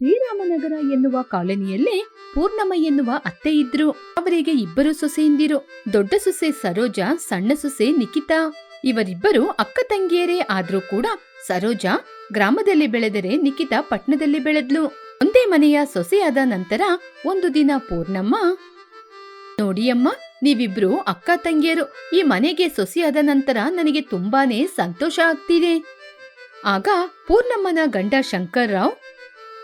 ಶ್ರೀರಾಮನಗರ ಎನ್ನುವ ಕಾಲೋನಿಯಲ್ಲಿ ಪೂರ್ಣಮ್ಮ ಎನ್ನುವ ಅತ್ತೆ ಇದ್ರು. ಅವರಿಗೆ ಇಬ್ಬರು ಸೊಸೆಯಿಂದಿರು ದೊಡ್ಡ ಸೊಸೆ ಸರೋಜ, ಸಣ್ಣ ಸೊಸೆ ನಿಖಿತಾ ಇವರಿಬ್ಬರು ಅಕ್ಕ ತಂಗಿಯರೇ ಆದ್ರೂ ಕೂಡ ಸರೋಜಾ ಗ್ರಾಮದಲ್ಲಿ ಬೆಳೆದರೆ ನಿಖಿತಾ ಪಟ್ಟಣದಲ್ಲಿ ಬೆಳೆದ್ಲು. ಒಂದೇ ಮನೆಯ ಸೊಸೆಯಾದ ನಂತರ ಒಂದು ದಿನ ಪೂರ್ಣಮ್ಮ ನೋಡಿಯಮ್ಮ ನೀವಿಬ್ರು ಅಕ್ಕ ತಂಗಿಯರು. ಈ ಮನೆಗೆ ಸೊಸೆಯಾದ ನಂತರ ನನಗೆ ತುಂಬಾನೇ ಸಂತೋಷ ಆಗ್ತಿದೆ. ಆಗ ಪೂರ್ಣಮ್ಮನ ಗಂಡ ಶಂಕರ್ರಾವ್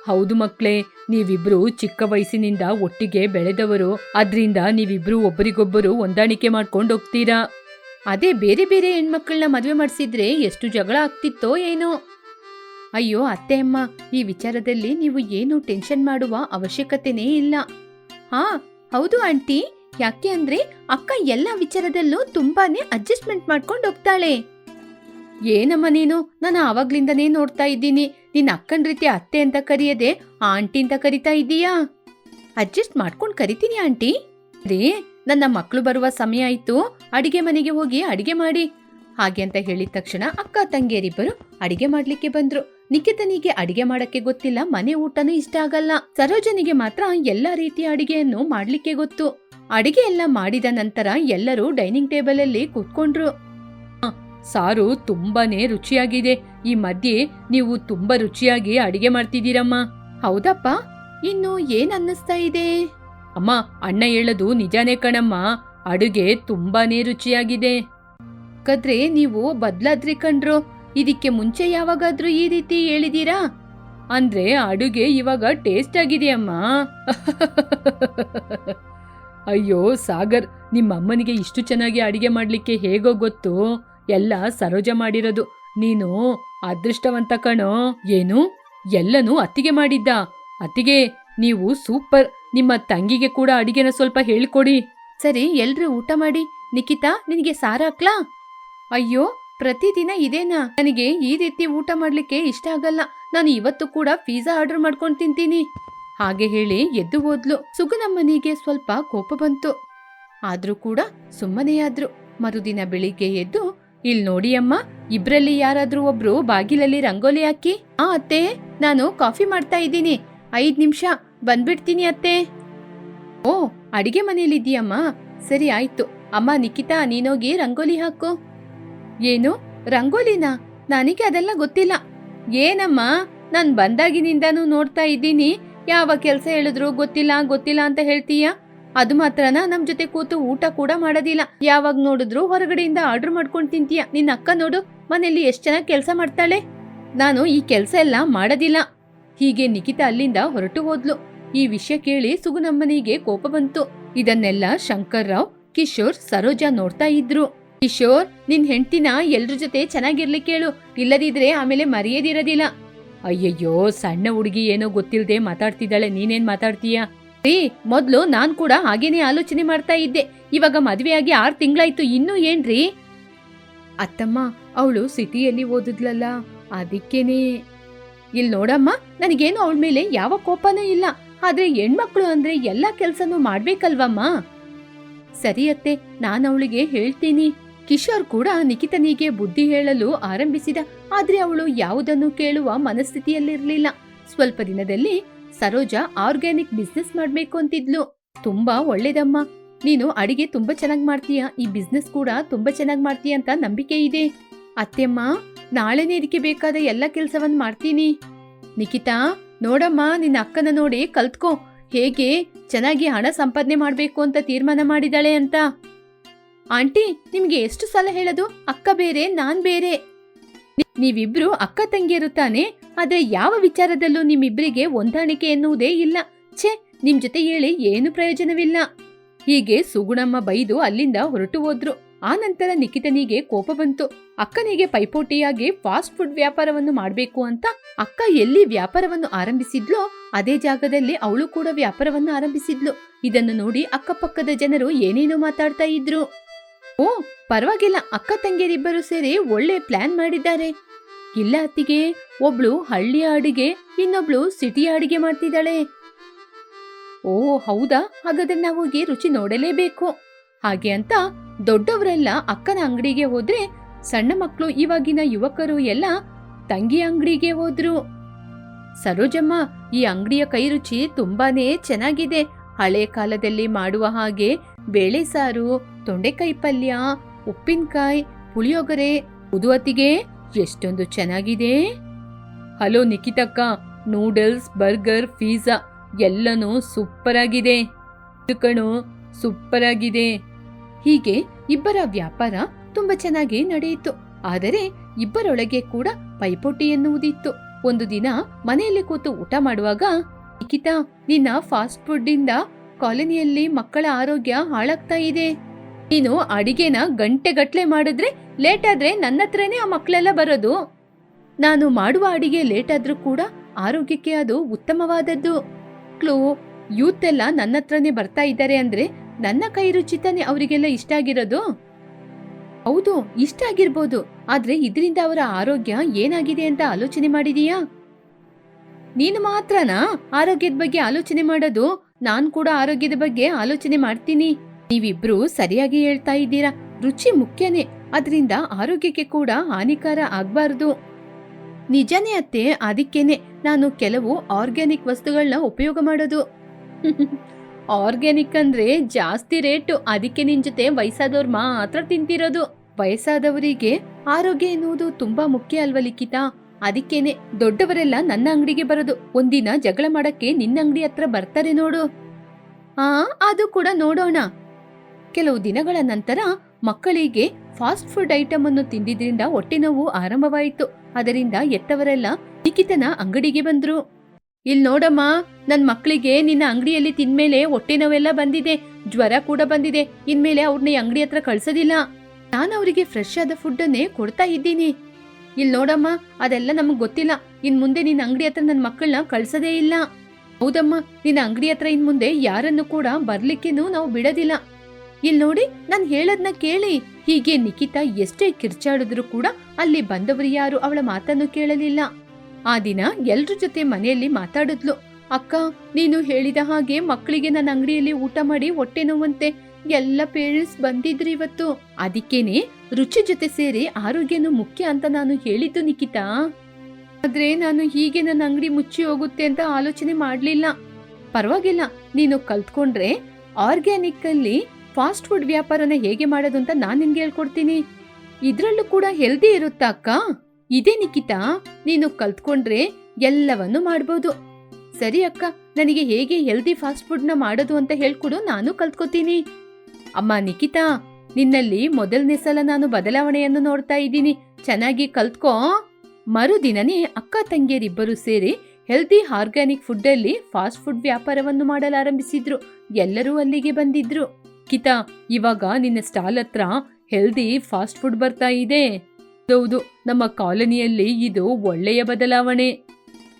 ಹೌದು ಮಕ್ಕಳೇ, ನೀವಿಬ್ರು ಚಿಕ್ಕ ವಯಸ್ಸಿನಿಂದ ಒಟ್ಟಿಗೆ ಬೆಳೆದವರು, ಅದ್ರಿಂದ ನೀವಿಬ್ರು ಒಬ್ಬರಿಗೊಬ್ಬರು ಹೊಂದಾಣಿಕೆ ಮಾಡ್ಕೊಂಡು ಹೋಗ್ತೀರಾ? ಅದೇ ಬೇರೆ ಬೇರೆ ಹೆಣ್ಮಕ್ಳನ್ನ ಮದುವೆ ಮಾಡಿಸಿದ್ರೆ ಎಷ್ಟು ಜಗಳ ಆಗ್ತಿತ್ತೋ ಏನೋ? ಅಯ್ಯೋ ಅತ್ತೆ ಅಮ್ಮ, ಈ ವಿಚಾರದಲ್ಲಿ ನೀವು ಏನು ಟೆನ್ಷನ್ ಮಾಡುವ ಅವಶ್ಯಕತೆನೇ ಇಲ್ಲ. ಹಾ, ಹೌದು ಆಂಟಿ, ಯಾಕೆ ಅಂದ್ರೆ ಅಕ್ಕ ಎಲ್ಲ ವಿಚಾರದಲ್ಲೂ ತುಂಬಾನೇ ಅಡ್ಜಸ್ಟ್ಮೆಂಟ್ ಮಾಡ್ಕೊಂಡು ಹೋಗ್ತಾಳೆ. ಏನಮ್ಮ ನೀನು? ನಾನು ಆವಾಗ್ಲಿಂದನೇ ನೋಡ್ತಾ ಇದ್ದೀನಿ. ನಿನ್ನ ಅಕ್ಕನ ರೀತಿ ಅತ್ತೆ ಅಂತ ಕರೆಯದೆ ಆಂಟಿ ಅಂತ ಕರಿತಾ ಇದೀಯಾ? ಅಡ್ಜಸ್ಟ್ ಮಾಡ್ಕೊಂಡು ಕರಿತೀನಿ ಆಂಟಿ. ರೀ, ನನ್ನ ಮಕ್ಕಳು ಬರುವ ಸಮಯ ಆಯ್ತು. ಅಡಿಗೆ ಮನೆಗೆ ಹೋಗಿ ಅಡಿಗೆ ಮಾಡಿ. ಹಾಗೆ ಅಂತ ಹೇಳಿದ ತಕ್ಷಣ ಅಕ್ಕ ತಂಗಿಯರಿಬ್ಬರು ಅಡಿಗೆ ಮಾಡ್ಲಿಕ್ಕೆ ಬಂದ್ರು. ನಿಖಿತನಿಗೆ ಅಡಿಗೆ ಮಾಡಕ್ಕೆ ಗೊತ್ತಿಲ್ಲ, ಮನೆ ಊಟನೂ ಇಷ್ಟ ಆಗಲ್ಲ. ಸರೋಜನಿಗೆ ಮಾತ್ರ ಎಲ್ಲಾ ರೀತಿಯ ಅಡಿಗೆಯನ್ನು ಮಾಡ್ಲಿಕ್ಕೆ ಗೊತ್ತು. ಅಡಿಗೆ ಎಲ್ಲ ಮಾಡಿದ ನಂತರ ಎಲ್ಲರೂ ಡೈನಿಂಗ್ ಟೇಬಲ್ ಅಲ್ಲಿ ಕೂತ್ಕೊಂಡ್ರು. ಸಾರು ತುಂಬಾನೇ ರುಚಿಯಾಗಿದೆ. ಈ ಮಧ್ಯೆ ನೀವು ತುಂಬಾ ರುಚಿಯಾಗಿ ಅಡಿಗೆ ಮಾಡ್ತಿದ್ದೀರಮ್ಮ. ಹೌದಪ್ಪ. ಇನ್ನು ಏನ್ ಅನ್ನಿಸ್ತಾ ಇದೆ? ಅಮ್ಮ, ಅಣ್ಣ ಹೇಳೋದು ನಿಜಾನೇ ಕಣಮ್ಮ. ಅಡುಗೆ ತುಂಬಾನೇ ರುಚಿಯಾಗಿದೆ. ಕದ್ರೆ, ನೀವು ಬದ್ಲಾದ್ರಿ ಕಣ್ರು. ಇದಕ್ಕೆ ಮುಂಚೆ ಯಾವಾಗಾದ್ರೂ ಈ ರೀತಿ ಹೇಳಿದೀರಾ ಅಂದ್ರೆ ಅಡುಗೆ ಇವಾಗ ಟೇಸ್ಟ್ ಆಗಿದೆಯಮ್ಮ ಅಯ್ಯೋ, ಸಾಗರ್ ನಿಮ್ಮ ಅಮ್ಮನಿಗೆ ಇಷ್ಟು ಚೆನ್ನಾಗಿ ಅಡಿಗೆ ಮಾಡ್ಲಿಕ್ಕೆ ಹೇಗೋ ಗೊತ್ತು. ಎಲ್ಲ ಸರೋಜ ಮಾಡಿರೋದು. ನೀನು ಅದೃಷ್ಟವಂತ ಕಣೋ. ಏನು? ಎಲ್ಲನೂ ಅತ್ತಿಗೆ ಮಾಡಿದ್ದ. ಅತ್ತಿಗೆ ನೀವು ಸೂಪರ್. ನಿಮ್ಮ ತಂಗಿಗೆ ಕೂಡ ಅಡಿಗೆನ ಸ್ವಲ್ಪ ಹೇಳ್ಕೊಡಿ. ಸರಿ ಎಲ್ರೂ ಊಟ ಮಾಡಿ. ನಿಖಿತಾ ನಿನಗೆ ಸಾರ ಹಾಕ್ಲಾ? ಅಯ್ಯೋ ಪ್ರತಿದಿನ ಇದೇನಾ? ನನಗೆ ಈ ರೀತಿ ಊಟ ಮಾಡ್ಲಿಕ್ಕೆ ಇಷ್ಟ ಆಗಲ್ಲ. ನಾನು ಇವತ್ತು ಕೂಡ ಪಿಜ್ಜಾ ಆರ್ಡರ್ ಮಾಡ್ಕೊಂಡು ತಿಂತೀನಿ. ಹಾಗೆ ಹೇಳಿ ಎದ್ದು ಹೋದ್ಲು. ಸುಗುನಮ್ಮನಿಗೆ ಸ್ವಲ್ಪ ಕೋಪ ಬಂತು. ಆದ್ರೂ ಕೂಡ ಸುಮ್ಮನೆಯಾದ್ರು ಮರುದಿನ ಬೆಳಿಗ್ಗೆ ಎದ್ದು ಇಲ್ ನೋಡಿ ಅಮ್ಮ, ಇಬ್ರಲ್ಲಿ ಯಾರಾದ್ರೂ ಒಬ್ರು ಬಾಗಿಲಲ್ಲಿ ರಂಗೋಲಿ ಹಾಕಿ, ಆ ಅತ್ತೆ, ನಾನು ಕಾಫಿ ಮಾಡ್ತಾ ಇದ್ದೀನಿ, ಐದ್ ನಿಮಿಷ, ಬಂದ್ಬಿಡ್ತೀನಿ ಅತ್ತೆ. ಓ, ಅಡಿಗೆ ಮನೇಲಿದ್ದೀಯಮ್ಮ ಸರಿ, ಆಯ್ತು. ಅಮ್ಮ, ನಿಖಿತಾ, ನೀನೋಗಿ ರಂಗೋಲಿ ಹಾಕು. ಏನು? ರಂಗೋಲಿನಾ? ನನಗೆ ಅದೆಲ್ಲ ಗೊತ್ತಿಲ್ಲ. ಏನಮ್ಮ? ನಾನು ಬಂದಾಗಿನಿಂದಾನು ನೋಡ್ತಾ ಇದ್ದೀನಿ. ಯಾವ ಕೆಲಸ ಹೇಳಿದ್ರು ಗೊತ್ತಿಲ್ಲ ಗೊತ್ತಿಲ್ಲ ಅಂತ ಹೇಳ್ತೀಯ? ಅದು ಮಾತ್ರನ ನಮ್ ಜೊತೆ ಕೂತು ಊಟ ಕೂಡ ಮಾಡೋದಿಲ್ಲ. ಯಾವಾಗ ನೋಡಿದ್ರು ಹೊರಗಡೆಯಿಂದ ಆರ್ಡರ್ ಮಾಡ್ಕೊಂಡು ತಿಂತೀಯ. ನಿನ್ನ ಅಕ್ಕ ನೋಡು, ಮನೆಯಲ್ಲಿ ಎಷ್ಟು ಚೆನ್ನಾಗಿ ಕೆಲಸ ಮಾಡ್ತಾಳೆ? ನಾನು ಈ ಕೆಲಸ ಎಲ್ಲ ಮಾಡೋದಿಲ್ಲ. ಹೀಗೆ ನಿಖಿತಾ ಅಲ್ಲಿಂದ ಹೊರಟು ಹೋದ್ಲು. ಈ ವಿಷಯ ಕೇಳಿ ಸುಗುನಮ್ಮನಿಗೆ ಕೋಪ ಬಂತು. ಇದನ್ನೆಲ್ಲ ಶಂಕರ್ರಾವ್, ಕಿಶೋರ್, ಸರೋಜಾ ನೋಡ್ತಾ ಇದ್ರು. ಕಿಶೋರ್, ನಿನ್ ಹೆಂಡತಿನ ಎಲ್ರ ಜೊತೆ ಚೆನ್ನಾಗಿರ್ಲಿ ಕೇಳು. ಇಲ್ಲದಿದ್ರೆ ಆಮೇಲೆ ಮರೆಯದಿರೋದಿಲ್ಲ. ಅಯ್ಯಯ್ಯೋ, ಸಣ್ಣ ಹುಡುಗಿ ಏನೋ ಗೊತ್ತಿಲ್ಲದೆ ಮಾತಾಡ್ತಿದ್ದಾಳೆ. ನೀನೇನ್ ಮಾತಾಡ್ತೀಯ? ರೀ ಮೊದ್ಲು ನಾನ್ ಕೂಡ ಹಾಗೇನೆ ಆಲೋಚನೆ ಮಾಡ್ತಾ ಇದ್ದೆ. ಇವಾಗ ಮದ್ವೆಯಾಗಿ ಆರ್ ತಿಂಗ್ಳಾಯ್ತು ಇನ್ನೂ ಏನ್ರಿ ಅತ್ತಮ್ಮ ಅವಳು ಸಿಟಿಯಲ್ಲಿ ಓದಿದ್ಲಲ್ಲ ಅದಕ್ಕೇನೆ. ಇಲ್ ನೋಡಮ್ಮ ನನಗೇನು ಅವಳ ಮೇಲೆ ಯಾವ ಕೋಪನೂ ಇಲ್ಲ. ಆದ್ರೆ ಹೆಣ್ಮಕ್ಳು ಅಂದ್ರೆ ಎಲ್ಲಾ ಕೆಲ್ಸನೂ ಮಾಡ್ಬೇಕಲ್ವಮ್ಮ? ಸರಿ ಅತ್ತೆ ನಾನು ಅವಳಿಗೆ ಹೇಳ್ತೀನಿ. ಕಿಶೋರ್ ಕೂಡ ನಿಖಿತನಿಗೆ ಬುದ್ಧಿ ಹೇಳಲು ಆರಂಭಿಸಿದ ಆದ್ರೆ ಅವಳು ಯಾವುದನ್ನು ಕೇಳುವ ಮನಸ್ಥಿತಿಯಲ್ಲಿರ್ಲಿಲ್ಲ. ಸ್ವಲ್ಪ ದಿನದಲ್ಲಿ ಸರೋಜಾ ಆರ್ಗ್ಯಾನಿಕ್ ಬಿಸ್ನೆಸ್ ಮಾಡ್ಬೇಕು ಅಂತಿದ್ಲು. ತುಂಬಾ ಒಳ್ಳೇದಮ್ಮ. ನೀನು ಅಡಿಗೆ ತುಂಬಾ ಚೆನ್ನಾಗ್ ಮಾಡ್ತೀಯ. ಈ ಬಿಸ್ನೆಸ್ ಕೂಡ ತುಂಬಾ ಚೆನ್ನಾಗ್ ಮಾಡ್ತೀಯ ಅಂತ ನಂಬಿಕೆ ಇದೆ. ಅತ್ತೆಮ್ಮ, ನಾಳೆನೇ ಇದಕ್ಕೆ ಬೇಕಾದ ಎಲ್ಲ ಕೆಲಸವನ್ನು ಮಾಡ್ತೀನಿ. ನಿಖಿತಾ, ನೋಡಮ್ಮ, ನಿನ್ನ ಅಕ್ಕನ ನೋಡಿ ಕಲ್ತ್ಕೋ. ಹೇಗೆ? ಚೆನ್ನಾಗಿ ಹಣ ಸಂಪಾದನೆ ಮಾಡ್ಬೇಕು ಅಂತ ತೀರ್ಮಾನ ಮಾಡಿದಾಳೆ ಅಂತ. ಆಂಟಿ, ನಿಮ್ಗೆ ಎಷ್ಟು ಸಲ ಹೇಳೋದು? ಅಕ್ಕ ಬೇರೆ, ನಾನ್ ಬೇರೆ. ನೀವಿಬ್ರು ಅಕ್ಕ ತಂಗಿಯರು ತಾನೆ, ಆದ್ರೆ ಯಾವ ವಿಚಾರದಲ್ಲೂ ನಿಮ್ಮಿಬ್ರಿಗೆ ಹೊಂದಾಣಿಕೆ ಎನ್ನುವುದೇ ಇಲ್ಲ. ಛೇ, ನಿಮ್ ಜೊತೆ ಹೇಳಿ ಏನು ಪ್ರಯೋಜನವಿಲ್ಲ. ಹೀಗೆ ಸುಗುಣಮ್ಮ ಬೈದು ಅಲ್ಲಿಂದ ಹೊರಟು ಹೋದ್ರು. ಆ ನಂತರ ನಿಖಿತನಿಗೆ ಕೋಪ ಬಂತು. ಅಕ್ಕನಿಗೆ ಪೈಪೋಟಿಯಾಗಿ ಫಾಸ್ಟ್ ಫುಡ್ ವ್ಯಾಪಾರವನ್ನು ಮಾಡಬೇಕು ಅಂತ ಅಕ್ಕ ಎಲ್ಲಿ ವ್ಯಾಪಾರವನ್ನು ಆರಂಭಿಸಿದ್ಲೋ, ಅದೇ ಜಾಗದಲ್ಲಿ ಅವಳು ಕೂಡ ವ್ಯಾಪಾರವನ್ನು ಆರಂಭಿಸಿದ್ಲು. ಇದನ್ನು ನೋಡಿ ಅಕ್ಕಪಕ್ಕದ ಜನರು ಏನೇನೋ ಮಾತಾಡ್ತಾ ಇದ್ರು. ಓ, ಪರವಾಗಿಲ್ಲ, ಅಕ್ಕ ತಂಗಿಯರಿಬ್ಬರು ಸೇರಿ ಒಳ್ಳೆ ಪ್ಲಾನ್ ಮಾಡಿದ್ದಾರೆ. ಇಲ್ಲ ಅತ್ತಿಗೆ, ಒಬ್ಳು ಹಳ್ಳಿಯ ಅಡಿಗೆ ಇನ್ನೊಬ್ಳು ಸಿಟಿಯ ಅಡಿಗೆ ಮಾಡ್ತಿದ್ದಾಳೆ. ಓ, ಹೌದಾ? ಹಾಗಾದ್ರೆ ನಾವು ಹೋಗಿ ರುಚಿ ನೋಡಲೇಬೇಕು. ಹಾಗೆ ಅಂತ ದೊಡ್ಡವರೆಲ್ಲ ಅಕ್ಕನ ಅಂಗಡಿಗೆ ಹೋದ್ರೆ ಸಣ್ಣ ಮಕ್ಕಳು ಇವಾಗಿನ ಯುವಕರು ಎಲ್ಲ ತಂಗಿ ಅಂಗಡಿಗೆ ಹೋದ್ರು. ಸರೋಜಮ್ಮ, ಈ ಅಂಗಡಿಯ ಕೈ ರುಚಿ ತುಂಬಾನೇ ಚೆನ್ನಾಗಿದೆ. ಹಳೆ ಕಾಲದಲ್ಲಿ ಮಾಡುವ ಹಾಗೆ ಬೇಳೆ ಸಾರು, ತೊಂಡೆಕಾಯಿ ಪಲ್ಯ, ಉಪ್ಪಿನಕಾಯಿ, ಪುಳಿಯೋಗರೆ ಉದುವತ್ತಿಗೆ ಎಷ್ಟೊಂದು ಚೆನ್ನಾಗಿದೆ. ಹಲೋ ನಿಖಿತಕ್ಕ, ನೂಡಲ್ಸ್, ಬರ್ಗರ್ ಪಿಜ್ಜಾ ಎಲ್ಲನೂ ಸೂಪರ್ ಆಗಿದೆ ಕಣು ಸೂಪರ್ ಆಗಿದೆ ಹೀಗೆ ಇಬ್ಬರ ವ್ಯಾಪಾರ ತುಂಬಾ ಚೆನ್ನಾಗಿ ನಡೆಯಿತು. ಆದರೆ ಇಬ್ಬರೊಳಗೆ ಕೂಡ ಪೈಪೋಟಿ ಎನ್ನುವುದಿತ್ತು ಒಂದು ದಿನ ಮನೆಯಲ್ಲಿ ಕೂತು ಊಟ ಮಾಡುವಾಗ, ನಿಖಿತಾ, ನಿನ್ನ ಫಾಸ್ಟ್ ಫುಡ್ ಇಂದ ಕಾಲೋನಿಯಲ್ಲಿ ಮಕ್ಕಳ ಆರೋಗ್ಯ ಹಾಳಾಗ್ತಾ ಇದೆ. ನೀನು ಅಡಿಗೆನ ಗಂಟೆಗಟ್ಲೆ ಮಾಡಿದ್ರೆ ಲೇಟ್ ಆದ್ರೆ ನನ್ನ ಹತ್ರನೇ ಆ ಮಕ್ಕಳೆಲ್ಲ ಬರೋದು. ನಾನು ಮಾಡುವ ಅಡಿಗೆ ಲೇಟ್ ಆದ್ರೂ ಕೂಡ ಆರೋಗ್ಯಕ್ಕೆ ಅದು ಉತ್ತಮವಾದದ್ದು. ಕ್ಲೂ ಯೂತ್ ಎಲ್ಲ ನನ್ನ ಹತ್ರನೇ ಬರ್ತಾ ಇದ್ದಾರೆ ಅಂದ್ರೆ ನನ್ನ ಕೈ ರುಚಿತಾನೆ ಅವರಿಗೆಲ್ಲ ಇಷ್ಟ ಆಗಿರೋದು? ಹೌದು, ಇಷ್ಟ ಆಗಿರ್ಬೋದು. ಆದ್ರೆ ಇದರಿಂದ ಅವರ ಆರೋಗ್ಯ ಏನಾಗಿದೆ ಅಂತ ಆಲೋಚನೆ ಮಾಡಿದೀಯಾ? ನೀನು ಮಾತ್ರನಾ ಆರೋಗ್ಯದ ಬಗ್ಗೆ ಆಲೋಚನೆ ಮಾಡೋದು? ನಾನ್ ಕೂಡ ಆರೋಗ್ಯದ ಬಗ್ಗೆ ಆಲೋಚನೆ ಮಾಡ್ತೀನಿ. ನೀವಿಬ್ರು ಸರಿಯಾಗಿ ಹೇಳ್ತಾ ಇದ್ದೀರಾ? ರುಚಿ ಮುಖ್ಯನೇ. ಅದರಿಂದ ಆರೋಗ್ಯಕ್ಕೆ ಕೂಡ ಹಾನಿಕಾರ ಆಗ್ಬಾರ್ದು. ನಿಜನೇ ಅತ್ತೆ ಅದಕ್ಕೇನೆ ನಾನು ಕೆಲವು ಆರ್ಗ್ಯಾನಿಕ್ ವಸ್ತುಗಳನ್ನ ಉಪಯೋಗ ಮಾಡೋದು. ಆರ್ಗ್ಯಾನಿಕ್ ಅಂದ್ರೆ ಜಾಸ್ತಿ ರೇಟು. ಅದಕ್ಕೆ ನಿನ್ ಜೊತೆ ವಯಸ್ಸಾದವ್ರು ಮಾತ್ರ ತಿಂತಿರೋದು. ವಯಸ್ಸಾದವರಿಗೆ ಆರೋಗ್ಯ ಎನ್ನುವುದು ತುಂಬಾ ಮುಖ್ಯ ಅಲ್ವಾ, ಲಿಖಿತ? ಅದಕ್ಕೇನೆ ದೊಡ್ಡವರೆಲ್ಲ ನನ್ನ ಅಂಗಡಿಗೆ ಬರೋದು. ಒಂದಿನ ಜಗಳ ಮಾಡಕ್ಕೆ ನಿನ್ನ ಅಂಗಡಿ ಹತ್ರ ಬರ್ತಾರೆ ನೋಡು. ಆ, ಅದು ಕೂಡ ನೋಡೋಣ. ಕೆಲವು ದಿನಗಳ ನಂತರ ಮಕ್ಕಳಿಗೆ ಫಾಸ್ಟ್ ಫುಡ್ ಐಟಮ್ ಅನ್ನು ತಿಂದಿದ್ರಿಂದ ಹೊಟ್ಟೆ ನೋವು ಆರಂಭವಾಯಿತು. ಅದರಿಂದ ಎತ್ತವರೆಲ್ಲ ನಿಖಿತನ ಅಂಗಡಿಗೆ ಬಂದ್ರು. ಇಲ್ಲಿ ನೋಡಮ್ಮ, ನನ್ ಮಕ್ಕಳಿಗೆ ನಿನ್ನ ಅಂಗಡಿಯಲ್ಲಿ ತಿನ್ಮೇಲೆ ಹೊಟ್ಟೆ ನೋವೆಲ್ಲ ಬಂದಿದೆ. ಜ್ವರ ಕೂಡ ಬಂದಿದೆ. ಇನ್ಮೇಲೆ ಅವ್ರನ್ನ ಅಂಗಡಿ ಹತ್ರ ಕಳ್ಸೋದಿಲ್ಲ. ನಾನು ಅವರಿಗೆ ಫ್ರೆಶ್ ಆದ ಫುಡ್ ಅನ್ನೇ ಕೊಡ್ತಾ ಇದ್ದೀನಿ. ಇಲ್ ನೋಡಮ್ಮ, ಅದೆಲ್ಲ ನಮಗೆ ಗೊತ್ತಿಲ್ಲ. ಇನ್ ಮುಂದೆ ನಿನ್ನ ಅಂಗಡಿ ಹತ್ರ ನನ್ನ ಮಕ್ಕಳನ್ನ ಕಳ್ಸೋದೇ ಇಲ್ಲ. ಹೌದಮ್ಮ ನಿನ್ನ ಅಂಗಡಿ ಹತ್ರ ಇನ್ ಮುಂದೆ ಯಾರನ್ನು ಕೂಡ ಬರ್ಲಿಕ್ಕೇನು ನಾವು ಬಿಡೋದಿಲ್ಲ. ಇಲ್ಲಿ ನೋಡಿ, ನಾನು ಹೇಳದ್ನ ಕೇಳಿ. ಹೀಗೆ ನಿಖಿತಾ ಎಷ್ಟೇ ಕಿರ್ಚಾಡಿದ್ರು ಕೂಡ ಅಲ್ಲಿ ಬಂದವರು ಯಾರು ಅವಳ ಮಾತನ್ನು ಕೇಳಲಿಲ್ಲ. ಆ ದಿನ ಎಲ್ರ ಜೊತೆ ಮನೆಯಲ್ಲಿ ಮಾತಾಡಿದ್ಲು. ಅಕ್ಕ, ನೀನು ಹೇಳಿದ ಹಾಗೆ ಮಕ್ಕಳಿಗೆ ನನ್ನ ಅಂಗಡಿಯಲ್ಲಿ ಊಟ ಮಾಡಿ ಹೊಟ್ಟೆ ನೋವಂತೆ. ಎಲ್ಲ ಪೇರೆಂಟ್ಸ್ ಬಂದಿದ್ರಿ ಇವತ್ತು. ಅದಕ್ಕೇನೆ ರುಚಿ ಜೊತೆ ಸೇರಿ ಆರೋಗ್ಯನು ಮುಖ್ಯ ಅಂತ ನಾನು ಹೇಳಿದ್ದು ನಿಖಿತಾ. ಆದ್ರೆ ನಾನು ಹೀಗೆ ನನ್ನ ಅಂಗಡಿ ಮುಚ್ಚಿ ಹೋಗುತ್ತೆ ಅಂತ ಆಲೋಚನೆ ಮಾಡ್ಲಿಲ್ಲ. ಪರವಾಗಿಲ್ಲ, ನೀನು ಕಲ್ತ್ಕೊಂಡ್ರೆ ಆರ್ಗ್ಯಾನಿಕ್ ಅಲ್ಲಿ ಫಾಸ್ಟ್ ಫುಡ್ ವ್ಯಾಪಾರನ ಹೇಗೆ ಮಾಡೋದು ಅಂತ ನಾನ್ ನಿನ್ಗೆ ಹೇಳ್ಕೊಡ್ತೀನಿ. ಇದ್ರಲ್ಲೂ ಕೂಡ ಹೆಲ್ದಿ ಇರುತ್ತಾ ಅಕ್ಕ? ಇದೇ ನಿಖಿತಾ, ನೀನು ಕಲ್ತ್ಕೊಂಡ್ರೆ ಎಲ್ಲವನ್ನು ಮಾಡ್ಬೋದು. ಸರಿ ಅಕ್ಕ, ನನಗೆ ಹೇಗೆ ಹೆಲ್ದಿ ಫಾಸ್ಟ್ ಫುಡ್ನ ಮಾಡೋದು ಅಂತ ಹೇಳ್ಕೊಡು, ನಾನು ಕಲ್ತ್ಕೋತೀನಿ. ಅಮ್ಮ ನಿಖಿತಾ ನಿನ್ನಲ್ಲಿ ಮೊದಲನೇ ಸಲ ನಾನು ಬದಲಾವಣೆಯನ್ನು ನೋಡ್ತಾ ಇದ್ದೀನಿ. ಚೆನ್ನಾಗಿ ಕಲ್ತ್ಕೋ. ಮರುದಿನನೇ ಅಕ್ಕ ತಂಗಿಯರಿಬ್ಬರು ಸೇರಿ ಹೆಲ್ದಿ ಆರ್ಗ್ಯಾನಿಕ್ ಫುಡ್ ಅಲ್ಲಿ ಫಾಸ್ಟ್ ಫುಡ್ ವ್ಯಾಪಾರವನ್ನು ಮಾಡಲಾರಂಭಿಸಿದ್ರು. ಎಲ್ಲರೂ ಅಲ್ಲಿಗೆ ಬಂದಿದ್ರು. ಕಿತಾ, ಇವಾಗ ನಿನ್ನ ಸ್ಟಾಲ್ ಹತ್ರ ಹೆಲ್ದಿ ಫಾಸ್ಟ್ ಫುಡ್ ಬರ್ತಾ ಇದೆ. ಹೌದು, ನಮ್ಮ ಕಾಲೋನಿಯಲ್ಲಿ ಇದು ಒಳ್ಳೆಯ ಬದಲಾವಣೆ.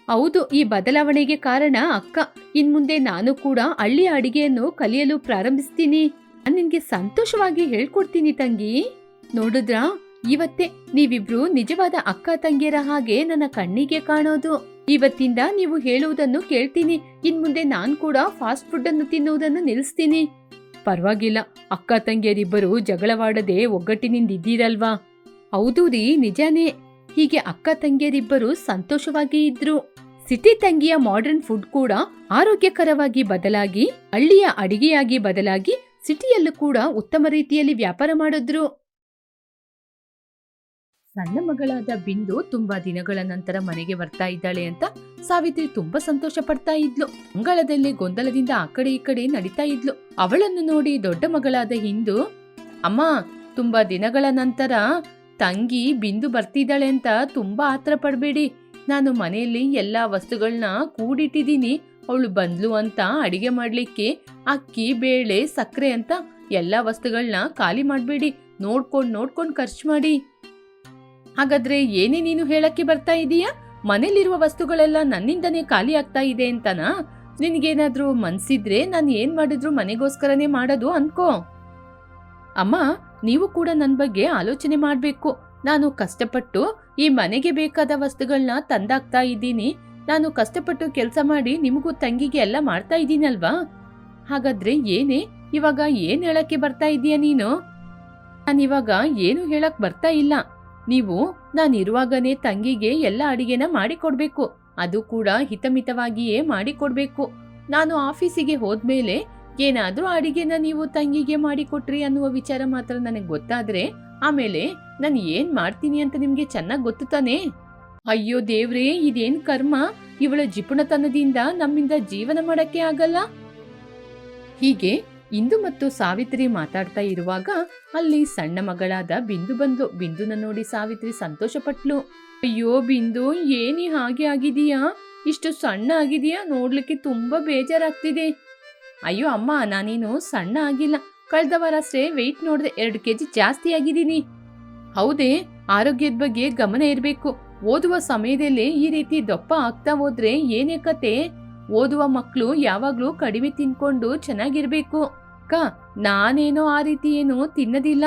ಹೌದು, ಈ ಬದಲಾವಣೆಗೆ ಕಾರಣ ಅಕ್ಕ. ಇನ್ಮುಂದೆ ನಾನು ಕೂಡ ಹಳ್ಳಿಯ ಅಡಿಗೆಯನ್ನು ಕಲಿಯಲು ಪ್ರಾರಂಭಿಸ್ತೀನಿ. ನಾನ್ ನಿನ್ಗೆ ಸಂತೋಷವಾಗಿ ಹೇಳ್ಕೊಡ್ತೀನಿ ತಂಗಿ. ನೋಡಿದ್ರಾ, ಇವತ್ತೇ ನೀವಿಬ್ರು ನಿಜವಾದ ಅಕ್ಕ ತಂಗಿಯರ ಹಾಗೆ ನನ್ನ ಕಣ್ಣಿಗೆ ಕಾಣೋದು. ಇವತ್ತಿಂದ ನೀವು ಹೇಳುವುದನ್ನು ಕೇಳ್ತೀನಿ. ಇನ್ಮುಂದೆ ನಾನ್ ಕೂಡ ಫಾಸ್ಟ್ ಫುಡ್ ಅನ್ನು ತಿನ್ನುವುದನ್ನು ನಿಲ್ಲಿಸ್ತೀನಿ. ಪರವಾಗಿಲ್ಲ, ಅಕ್ಕ ತಂಗಿಯರಿಬ್ಬರು ಜಗಳವಾಡದೆ ಒಗ್ಗಟ್ಟಿನಿಂದ ಇದ್ದೀರಲ್ವಾ ಹೌದು ರೀ, ನಿಜಾನೇ. ಹೀಗೆ ಅಕ್ಕ ತಂಗಿಯರಿಬ್ಬರು ಸಂತೋಷವಾಗಿ ಇದ್ರು. ಸಿಟಿ ತಂಗಿಯ ಮಾಡರ್ನ್ ಫುಡ್ ಕೂಡ ಆರೋಗ್ಯಕರವಾಗಿ ಬದಲಾಗಿ, ಹಳ್ಳಿಯ ಅಡಿಗೆಯಾಗಿ ಬದಲಾಗಿ ಸಿಟಿಯಲ್ಲೂ ಕೂಡ ಉತ್ತಮ ರೀತಿಯಲ್ಲಿ ವ್ಯಾಪಾರ ಮಾಡಿದ್ರು. ಸಣ್ಣ ಮಗಳಾದ ಬಿಂದು ತುಂಬಾ ದಿನಗಳ ನಂತರ ಮನೆಗೆ ಬರ್ತಾ ಇದ್ದಾಳೆ ಅಂತ ಸಾವಿತ್ರಿ ತುಂಬಾ ಸಂತೋಷ ಪಡ್ತಾ ಇದ್ಲು. ಅಂಗಳದಲ್ಲಿ ಗೊಂದಲದಿಂದ ಆ ಕಡೆ ಈ ಕಡೆ ನಡೀತಾ ಇದ್ಲು. ಅವಳನ್ನು ನೋಡಿ ದೊಡ್ಡ ಮಗಳಾದ ಹಿಂದು, ಅಮ್ಮ, ತುಂಬಾ ದಿನಗಳ ನಂತರ ತಂಗಿ ಬಿಂದು ಬರ್ತಿದ್ದಾಳೆ ಅಂತ ತುಂಬಾ ಆತರ ಪಡಬೇಡಿ. ನಾನು ಮನೆಯಲ್ಲಿ ಎಲ್ಲಾ ವಸ್ತುಗಳನ್ನ ಕೂಡಿಟ್ಟಿದ್ದೀನಿ. ಅವಳು ಬಂದ್ಲು ಅಂತ ಅಡಿಗೆ ಮಾಡ್ಲಿಕ್ಕೆ ಅಕ್ಕಿ, ಬೇಳೆ, ಸಕ್ಕರೆ ಅಂತ ಎಲ್ಲಾ ವಸ್ತುಗಳನ್ನ ಖಾಲಿ ಮಾಡಬೇಡಿ. ನೋಡ್ಕೊಂಡ್ ನೋಡ್ಕೊಂಡ್ ಖರ್ಚು ಮಾಡಿ. ಹಾಗಾದ್ರೆ ಏನೇ ನೀನು ಹೇಳಕ್ಕೆ ಬರ್ತಾ ಇದೀಯಾ? ಮನೇಲಿರುವ ವಸ್ತುಗಳೆಲ್ಲ ನನ್ನಿಂದನೇ ಖಾಲಿ ಆಗ್ತಾ ಇದೆ ಅಂತನಾ? ನಿನ್ಗೇನಾದ್ರೂ ಮನ್ಸಿದ್ರೆ ನಾನು ಏನ್ ಮಾಡಿದ್ರು ಮನೆಗೋಸ್ಕರನೇ ಮಾಡೋದು ಅನ್ಕೋ. ಅಮ್ಮ, ನೀವು ಕೂಡ ನನ್ನ ಬಗ್ಗೆ ಆಲೋಚನೆ ಮಾಡ್ಬೇಕು. ನಾನು ಕಷ್ಟಪಟ್ಟು ಈ ಮನೆಗೆ ಬೇಕಾದ ವಸ್ತುಗಳನ್ನ ತಂದಾಗ್ತಾ ಇದ್ದೀನಿ. ನಾನು ಕಷ್ಟಪಟ್ಟು ಕೆಲಸ ಮಾಡಿ ನಿಮಗೂ ತಂಗಿಗೆ ಎಲ್ಲ ಮಾಡ್ತಾ ಇದ್ದೀನಲ್ವಾ? ಹಾಗಾದ್ರೆ ಏನೇ? ಇವಾಗ ಏನ್ ಹೇಳಕ್ಕೆ ಬರ್ತಾ ಇದೀಯ ನೀನು? ನಾನಿವಾಗ ಏನು ಹೇಳಕ್ ಬರ್ತಾ ಇಲ್ಲ. ನೀವು ನಾನಿರುವಾಗನೇ ತಂಗಿಗೆ ಎಲ್ಲ ಅಡಿಗೆನ ಮಾಡಿಕೊಡ್ಬೇಕು. ಅದು ಕೂಡ ಹಿತಮಿತವಾಗಿಯೇ ಮಾಡಿಕೊಡ್ಬೇಕು. ನಾನು ಆಫೀಸಿಗೆ ಹೋದ್ಮೇಲೆ ಏನಾದರೂ ಅಡಿಗೆನ ನೀವು ತಂಗಿಗೆ ಮಾಡಿಕೊಟ್ರಿ ಅನ್ನುವ ವಿಚಾರ ಮಾತ್ರ ನನಗೆ ಗೊತ್ತಾದ್ರೆ, ಆಮೇಲೆ ನಾನು ಏನ್ ಮಾಡ್ತೀನಿ ಅಂತ ನಿಮ್ಗೆ ಚೆನ್ನಾಗಿ ಗೊತ್ತು ತಾನೇ? ಅಯ್ಯೋ ದೇವ್ರೇ, ಇದೇನ್ ಕರ್ಮ? ಇವಳ ಜಿಪುಣತನದಿಂದ ನಮ್ಮಿಂದ ಜೀವನ ಮಾಡಕ್ಕೆ ಆಗಲ್ಲ? ಹೀಗೆ ಇಂದು ಮತ್ತು ಸಾವಿತ್ರಿ ಮಾತಾಡ್ತಾ ಇರುವಾಗ ಅಲ್ಲಿ ಸಣ್ಣ ಮಗಳಾದ ಬಿಂದು ಬಂದು ಬಿಂದುನ ನೋಡಿ ಸಾವಿತ್ರಿ ಸಂತೋಷಪಟ್ಲು. ಅಯ್ಯೋ ಬಿಂದು, ಏನಿ ಹಾಗೆ ಆಗಿದೀಯಾ ಇಷ್ಟು ಸಣ್ಣ ಆಗಿದೆಯಾ ನೋಡ್ಲಿಕ್ಕೆ ತುಂಬಾ ಬೇಜಾರಾಗ್ತಿದೆ. ಅಯ್ಯೋ ಅಮ್ಮ, ನಾನೇನು ಸಣ್ಣ ಆಗಿಲ್ಲ. ಕಳೆದ ವಾರ ಅಷ್ಟೇ ವೆಯ್ಟ್ ನೋಡಿದೆ ಎರಡು ಕೆಜಿ ಜಾಸ್ತಿ ಆಗಿದ್ದೀನಿ. ಹೌದೇ, ಆರೋಗ್ಯದ ಬಗ್ಗೆ ಗಮನ ಇರಬೇಕು. ಓದುವ ಸಮಯದಲ್ಲಿ ಈ ರೀತಿ ದಪ್ಪ ಆಗ್ತಾ ಹೋದ್ರೆ ಏನೇ ಕತೆ? ಓದುವ ಮಕ್ಕಳು ಯಾವಾಗ್ಲೂ ಕಡಿಮೆ ತಿನ್ಕೊಂಡು ಚೆನ್ನಾಗಿರ್ಬೇಕು. ಅಕ್ಕ, ನಾನೇನೋ ಆ ರೀತಿ ಏನು ತಿನ್ನದಿಲ್ಲ.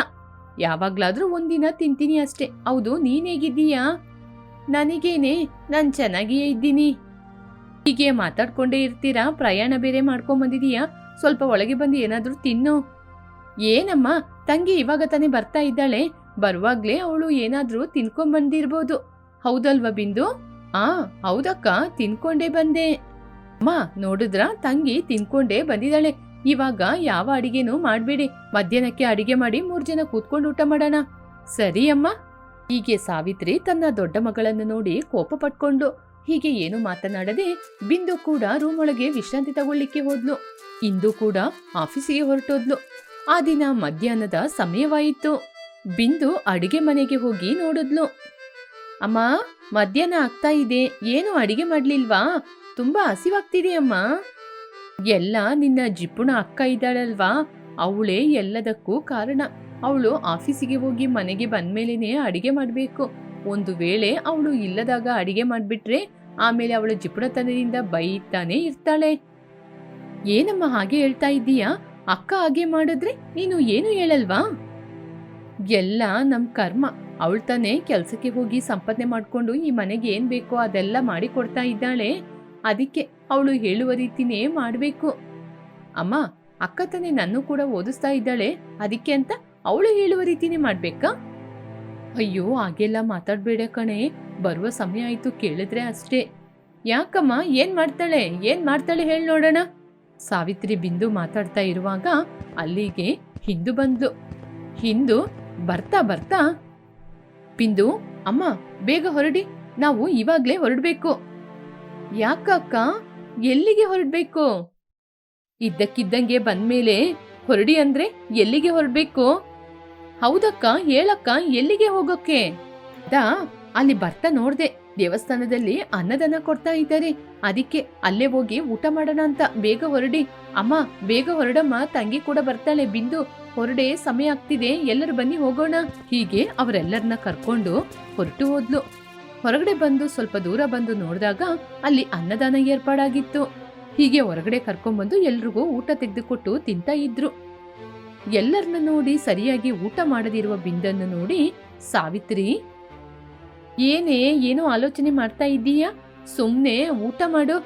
ಯಾವಾಗ್ಲಾದ್ರೂ ಒಂದಿನ ತಿಂತೀನಿ ಅಷ್ಟೇ. ಹೌದು, ನೀನ್ ಹೇಗಿದ್ದೀಯಾ? ನನಗೇನೆ, ನಾನು ಚೆನ್ನಾಗಿಯೇ ಇದ್ದೀನಿ. ಹೀಗೆ ಮಾತಾಡ್ಕೊಂಡೇ ಇರ್ತೀರಾ? ಪ್ರಯಾಣ ಬೇರೆ ಮಾಡ್ಕೊಂಡ್ ಬಂದಿದೀಯಾ? ಸ್ವಲ್ಪ ಒಳಗೆ ಬಂದು ಏನಾದರೂ ತಿನ್ನು. ಏನಮ್ಮ, ತಂಗಿ ಇವಾಗ ತಾನೇ ಬರ್ತಾ ಇದ್ದಾಳೆ. ಬರುವಾಗ್ಲೇ ಅವಳು ಏನಾದರೂ ತಿನ್ಕೊಂಡ್ ಬಂದಿರ್ಬೋದು. ಹೌದಲ್ವಾ ಬಿಂದು? ಆ, ಹೌದಕ್ಕ, ತಿನ್ಕೊಂಡೇ ಬಂದೆ. ಅಮ್ಮ, ನೋಡಿದ್ರ? ತಂಗಿ ತಿನ್ಕೊಂಡೇ ಬಂದಿದ್ದಾಳೆ. ಇವಾಗ ಯಾವ ಅಡಿಗೆನೂ ಮಾಡ್ಬೇಡಿ. ಮಧ್ಯಾಹ್ನಕ್ಕೆ ಅಡಿಗೆ ಮಾಡಿ ಮೂರು ಜನ ಕೂತ್ಕೊಂಡು ಊಟ ಮಾಡೋಣ. ಸರಿ ಅಮ್ಮ. ಹೀಗೆ ಸಾವಿತ್ರಿ ತನ್ನ ದೊಡ್ಡ ಮಗಳನ್ನು ನೋಡಿ ಕೋಪ ಪಟ್ಕೊಂಡು, ಹೀಗೆ ಏನು ಮಾತನಾಡದೆ ಬಿಂದು ಕೂಡ ರೂಮ್ ಒಳಗೆ ವಿಶ್ರಾಂತಿ ತಗೊಳ್ಳಿಕ್ಕೆ ಹೋದ್ಲು. ಇಂದು ಕೂಡ ಆಫೀಸಿಗೆ ಹೊರಟೋದ್ಲು. ಆ ದಿನ ಮಧ್ಯಾಹ್ನದ ಸಮಯವಾಯಿತು. ಬಿಂದು ಅಡಿಗೆ ಮನೆಗೆ ಹೋಗಿ ನೋಡಿದ್ಲು. ಅಮ್ಮ, ಮಧ್ಯಾಹ್ನ ಆಗ್ತಾ ಇದೆ. ಏನು ಅಡಿಗೆ ಮಾಡ್ಲಿಲ್ವಾ? ತುಂಬಾ ಹಸಿವಾಗ್ತಿದೆ ಅಮ್ಮ. ಎಲ್ಲ ನಿನ್ನ ಜಿಪ್ಪುಣ ಅಕ್ಕ ಇದ್ದಾಳಲ್ವಾ? ಅವಳೇ ಎಲ್ಲದಕ್ಕೂ ಕಾರಣ. ಅವಳು ಆಫೀಸಿಗೆ ಹೋಗಿ ಮನೆಗೆ ಬಂದ್ಮೇಲೆನೆ ಅಡಿಗೆ ಮಾಡಬೇಕು. ಒಂದು ವೇಳೆ ಅವಳು ಇಲ್ಲದಾಗ ಅಡಿಗೆ ಮಾಡ್ಬಿಟ್ರೆ ಆಮೇಲೆ ಅವಳ ಜಿಪುಣತನದಿಂದ ಬೈತಾನೆ ಇರ್ತಾಳೆ. ಏನಮ್ಮ ಹಾಗೆ ಹೇಳ್ತಾ ಇದ್ದೀಯಾ? ಅಕ್ಕ ಹಾಗೆ ಮಾಡಿದ್ರೆ ನೀನು ಏನು ಹೇಳಲ್ವಾ? ಎಲ್ಲ ನಮ್ಮ ಕರ್ಮ. ಅವಳು ತಾನೇ ಕೆಲಸಕ್ಕೆ ಹೋಗಿ ಸಂಪಾದನೆ ಮಾಡಿಕೊಂಡು ಈ ಮನೆಗೆ ಏನು ಬೇಕೋ ಅದೆಲ್ಲ ಮಾಡಿ ಕೊಡ್ತಾ ಇದ್ದಾಳೆ. ಅದಕ್ಕೆ ಅವಳು ಹೇಳುವ ರೀತಿನೇ ಮಾಡಬೇಕು. ಅಮ್ಮ, ಅಕ್ಕ ತಾನೇ ನನ್ನೂ ಕೂಡ ಓದಿಸ್ತಾ ಇದ್ದಾಳೆ. ಅದಕ್ಕೆ ಅಂತ ಅವಳು ಹೇಳುವ ರೀತಿನೇ ಮಾಡ್ಬೇಕಾ? ಅಯ್ಯೋ, ಹಾಗೆಲ್ಲ ಮಾತಾಡ್ಬೇಡ ಕಣೆ. ಬರುವ ಸಮಯ ಆಯ್ತು ಕೇಳಿದ್ರೆ ಅಷ್ಟೇ. ಯಾಕಮ್ಮ, ಏನ್ ಮಾಡ್ತಾಳೆ? ಏನ್ ಮಾಡ್ತಾಳೆ ಹೇಳಿ ನೋಡೋಣ. ಸಾವಿತ್ರಿ ಬಿಂದು ಮಾತಾಡ್ತಾ ಇರುವಾಗ ಅಲ್ಲಿಗೆ ಹಿಂದು ಬಂದ್ಲು. ಹಿಂದು ಬರ್ತಾ ಬರ್ತಾ ಬಿಂದು ಅಮ್ಮ, ಬೇಗ ಹೊರಡಿ, ನಾವು ಇವಾಗ್ಲೇ ಹೊರಡ್ಬೇಕು. ಯಾಕಕ್ಕ ಎಲ್ಲಿಗೆ ಹೊರಡ್ಬೇಕು? ಇದ್ದಕ್ಕಿದ್ದಂಗೆ ಬಂದ್ಮೇಲೆ ಹೊರಡಿ ಅಂದ್ರೆ ಎಲ್ಲಿಗೆ ಹೊರಡ್ಬೇಕು? ಹೌದಕ್ಕ, ಹೇಳಕ್ಕ, ಎಲ್ಲಿಗೆ ಹೋಗೋಕೆ? ದಾ, ಅಲ್ಲಿ ಬರ್ತಾ ನೋಡ್ದೆ. ದೇವಸ್ಥಾನದಲ್ಲಿ ಅನ್ನದಾನ ಕೊಡ್ತಾ ಇದ್ದಾರೆ. ಅದಕ್ಕೆ ಅಲ್ಲೇ ಹೋಗಿ ಊಟ ಮಾಡೋಣ ಅಂತ. ಬೇಗ ಹೊರಡಿ. ಅಮ್ಮ, ಬೇಗ ಹೊರಡಮ್ಮ. ತಂಗಿ ಕೂಡ ಬರ್ತಾಳೆ, ಬಿಂದು. ಹೊರಡೆ ಸಮಯ ಆಗ್ತಿದೆ, ಎಲ್ಲರೂ ಬನ್ನಿ ಹೋಗೋಣ. ಹೀಗೆ ಅವರೆಲ್ಲರನ್ನ ಕರ್ಕೊಂಡು ಹೊರಟು ಹೋದ್ಲು. ಹೊರಗಡೆ ಬಂದು ಸ್ವಲ್ಪ ದೂರ ಬಂದು ನೋಡಿದಾಗ ಅಲ್ಲಿ ಅನ್ನದಾನ ಏರ್ಪಾಡಾಗಿತ್ತು. ಹೀಗೆ ಹೊರಗಡೆ ಕರ್ಕೊಂಡ್ಬಂದು ಎಲ್ರಿಗೂ ಊಟ ತೆಗೆದುಕೊಟ್ಟು ತಿಂತ ಇದ್ರು. ಎಲ್ಲರನ್ನ ನೋಡಿ ಸರಿಯಾಗಿ ಊಟ ಮಾಡದಿರುವ ಬಿಂದನ್ನು ನೋಡಿ, ಸಾವಿತ್ರಿ, ಏನೇ, ಏನೋ ಆಲೋಚನೆ ಮಾಡ್ತಾ ಇದ್ದೀಯಾ? ಸುಮ್ಮನೆ ಊಟ ಮಾಡು.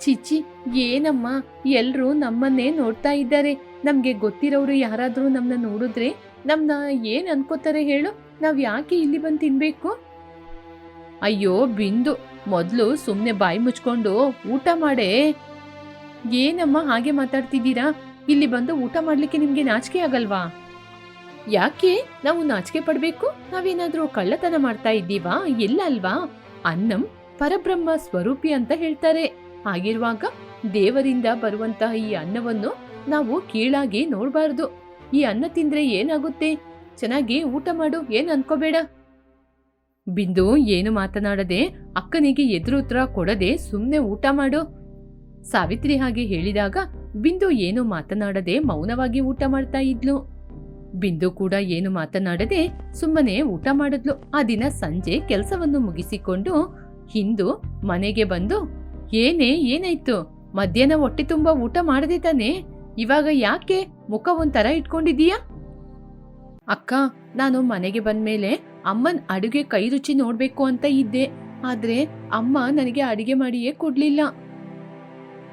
ಚಿಚಿ ಏನಮ್ಮ? ಎಲ್ರೂ ನಮ್ಮನ್ನೇ ನೋಡ್ತಾ ಇದ್ದಾರೆ. ನಮ್ಗೆ ಗೊತ್ತಿರೋರು ಯಾರಾದ್ರೂ ನಮ್ಮನ್ನ ನೋಡಿದ್ರೆ ನಮ್ಮನ್ನ ಏನು ಅನ್ಕೋತಾರೆ ಹೇಳು? ನಾವು ಯಾಕೆ ಇಲ್ಲಿ ಬಂದು ತಿನ್ಬೇಕು? ಅಯ್ಯೋ, ಬಿಂದು. ಮೊದಲು ಸುಮ್ನೆ ಬಾಯಿ ಮುಚ್ಕೊಂಡು ಊಟ ಮಾಡೇ. ಏನಮ್ಮ ಹಾಗೆ ಮಾತಾಡ್ತಿದ್ದೀರಾ? ಇಲ್ಲಿ ಬಂದು ಊಟ ಮಾಡ್ಲಿಕ್ಕೆ ನಿಮ್ಗೆ ನಾಚಿಕೆ ಆಗಲ್ವಾ? ಯಾಕೆ? ನಾವು ನಾಚಿಕೆ ಪಡ್ಬೇಕು? ನಾವೇನಾದ್ರೂ ಕಳ್ಳತನ ಮಾಡ್ತಾ ಇದ್ದೀವಾ? ಇಲ್ಲ ಅಲ್ವಾ? ಅನ್ನಂ ಪರಬ್ರಹ್ಮ ಸ್ವರೂಪಿ ಅಂತ ಹೇಳ್ತಾರೆ. ಹಾಗಿರುವಾಗ ದೇವರಿಂದ ಬರುವಂತಹ ಈ ಅನ್ನವನ್ನು ನಾವು ಕೀಳಾಗಿ ನೋಡಬಾರ್ದು. ಈ ಅನ್ನ ತಿಂದ್ರೆ ಏನಾಗುತ್ತೆ? ಚೆನ್ನಾಗಿ ಊಟ ಮಾಡು, ಏನ್ ಅನ್ಕೋಬೇಡ? ಬಿಂದು ಏನು ಮಾತನಾಡದೆ ಅಕ್ಕನಿಗೆ ಎದುರು ಉತ್ತರ ಕೊಡದೆ ಸುಮ್ಮನೆ ಊಟ ಮಾಡು. ಸಾವಿತ್ರಿ ಹಾಗೆ ಹೇಳಿದಾಗ ಬಿಂದು ಏನು ಮಾತನಾಡದೆ ಮೌನವಾಗಿ ಊಟ ಮಾಡ್ತಾ ಇದ್ಲು. ಬಿಂದು ಕೂಡ ಏನು ಮಾತನಾಡದೆ ಸುಮ್ಮನೆ ಊಟ ಮಾಡಿದ್ಲು. ಆ ದಿನ ಸಂಜೆ ಕೆಲಸವನ್ನು ಮುಗಿಸಿಕೊಂಡು ಹಿಂದು ಮನೆಗೆ ಬಂದು, ಏನೇ, ಏನಾಯ್ತು? ಮಧ್ಯಾಹ್ನ ಹೊಟ್ಟೆ ತುಂಬಾ ಊಟ ಮಾಡದೆ ತಾನೆ? ಇವಾಗ ಯಾಕೆ ಮುಖ ಒಂಥರ ಇಟ್ಕೊಂಡಿದೀಯಾ ಅಕ್ಕ, ನಾನು ಮನೆಗೆ ಬಂದ್ಮೇಲೆ ಅಮ್ಮನ್ ಅಡುಗೆ ಕೈ ರುಚಿ ನೋಡ್ಬೇಕು ಅಂತ ಇದ್ದೆ. ಆದ್ರೆ ಅಮ್ಮ ನನಗೆ ಅಡುಗೆ ಮಾಡಿಯೇ ಕೊಡ್ಲಿಲ್ಲ.